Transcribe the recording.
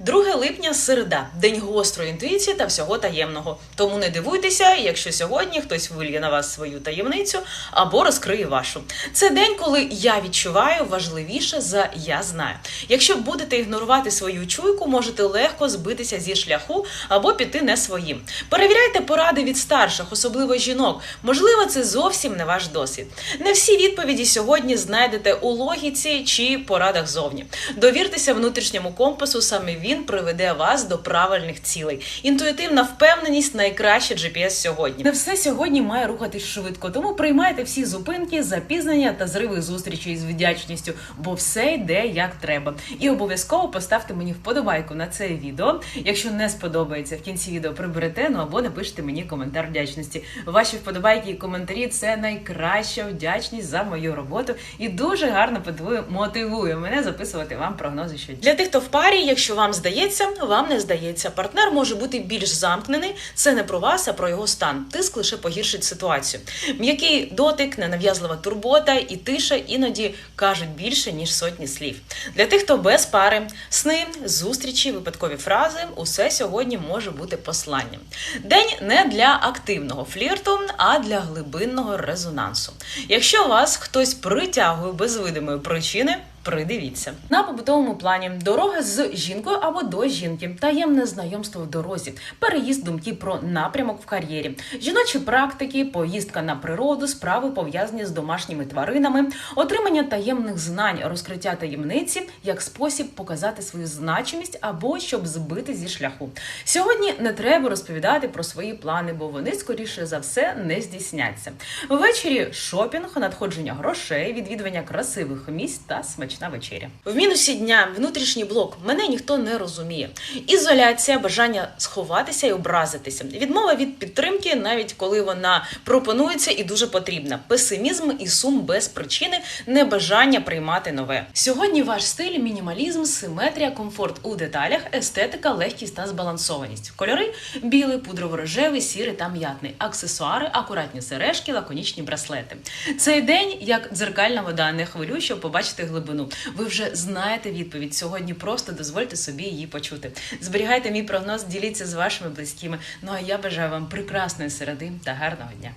2 липня середа, день гострої інтуїції та всього таємного. Тому не дивуйтеся, якщо сьогодні хтось вильє на вас свою таємницю або розкриє вашу. Це день, коли я відчуваю важливіше за я знаю. Якщо будете ігнорувати свою чуйку, можете легко збитися зі шляху або піти не своїм. Перевіряйте поради від старших, особливо жінок. Можливо, це зовсім не ваш досвід. Не всі відповіді сьогодні знайдете у логіці чи порадах зовні. Довіртеся внутрішньому компасу, саме він приведе вас до правильних цілей. Інтуїтивна впевненість найкраще GPS сьогодні. Не все сьогодні має рухатись швидко, тому приймайте всі зупинки, запізнення та зриви зустрічі з вдячністю, бо все йде як треба. І обов'язково поставте мені вподобайку на це відео. Якщо не сподобається в кінці відео, приберете ну або напишите мені коментар вдячності. Ваші вподобайки і коментарі це найкраща вдячність за мою роботу і дуже гарно мотивує мене записувати вам прогнози щодня. Для тих, хто в парі, якщо вам здається, вам не здається. Партнер може бути більш замкнений. Це не про вас, а про його стан. Тиск лише погіршить ситуацію. М'який дотик, ненав'язлива турбота і тиша іноді кажуть більше ніж сотні слів. Для тих, хто без пари, сни, зустрічі, випадкові фрази, усе сьогодні може бути посланням. День не для активного флірту, а для глибинного резонансу. Якщо вас хтось притягує без видимої причини. Придивіться. На побутовому плані дорога з жінкою або до жінки, таємне знайомство в дорозі, переїзд думки про напрямок в кар'єрі, жіночі практики, поїздка на природу, справи пов'язані з домашніми тваринами, отримання таємних знань, розкриття таємниці як спосіб показати свою значимість або щоб збити зі шляху. Сьогодні не треба розповідати про свої плани, бо вони скоріше за все не здійсняться. Ввечері шопінг, надходження грошей, відвідування красивих місць та смачна вечеря. В мінусі дня внутрішній блок мене ніхто не розуміє. Ізоляція, бажання сховатися і образитися, відмова від підтримки, навіть коли вона пропонується і дуже потрібна. Песимізм і сум без причини, небажання приймати нове. Сьогодні ваш стиль мінімалізм, симетрія, комфорт у деталях, естетика, легкість та збалансованість. Кольори білий, пудрово-рожевий, сірий та м'ятний. Аксесуари, акуратні сережки, лаконічні браслети. Цей день як дзеркальна вода. Не хвилюй, щоб побачити глибину. Ви вже знаєте відповідь. Сьогодні просто дозвольте собі її почути. Зберігайте мій прогноз, діліться з вашими близькими. Ну а я бажаю вам прекрасної середи та гарного дня.